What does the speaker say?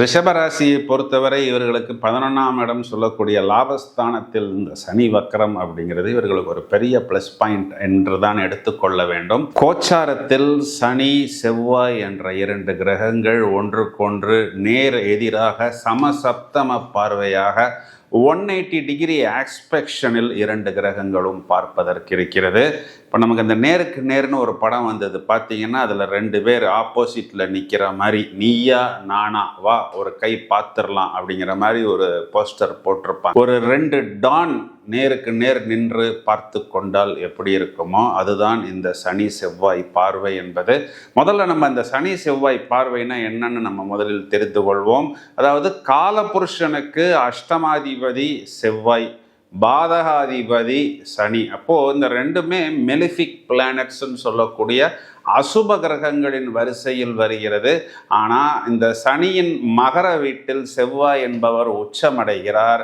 ரிஷபராசியை பொறுத்தவரை இவர்களுக்கு பதினொன்றாம் இடம் சொல்லக்கூடிய லாபஸ்தானத்தில் இந்த சனி வக்கரம் அப்படிங்கிறது இவர்களுக்கு ஒரு பெரிய ப்ளஸ் பாயிண்ட் என்று தான் எடுத்துக்கொள்ள வேண்டும். கோச்சாரத்தில் சனி செவ்வாய் என்ற இரண்டு கிரகங்கள் ஒன்றுக்கொன்று நேர் எதிராக சமசப்தம பார்வையாக ஒன் எயிட்டி டிகிரி ஆக்ஸ்பெக்ஷனில் இரண்டு கிரகங்களும் பார்ப்பதற்கு இருக்கிறது இப்போ நமக்கு அந்த நேருக்கு நேர்னு ஒரு படம் வந்தது. பார்த்தீங்கன்னா அதில் ரெண்டு பேர் ஆப்போசிட்டில் நிற்கிற மாதிரி நீயா நானா வா ஒரு கை பார்த்துடலாம் அப்படிங்கிற மாதிரி ஒரு போஸ்டர் போட்டிருப்பாங்க. ஒரு ரெண்டு டான் நேருக்கு நேர் நின்று பார்த்து கொண்டால் எப்படி இருக்குமோ அதுதான் இந்த சனி செவ்வாய் பார்வை என்பது. முதல்ல நம்ம இந்த சனி செவ்வாய் பார்வைனா என்னன்னு நம்ம முதலில் தெரிந்து கொள்வோம். அதாவது காலபுருஷனுக்கு அஷ்டமாதிபதி செவ்வாய் பாதகாதிபதி சனி. அப்போது இந்த ரெண்டுமே மெலிஃபிக் பிளானட்ஸ்ன்னு சொல்லக்கூடிய அசுப கிரகங்களின் வரிசையில் வருகிறது. ஆனால் இந்த சனியின் மகர வீட்டில் செவ்வாய் என்பவர் உச்சமடைகிறார்.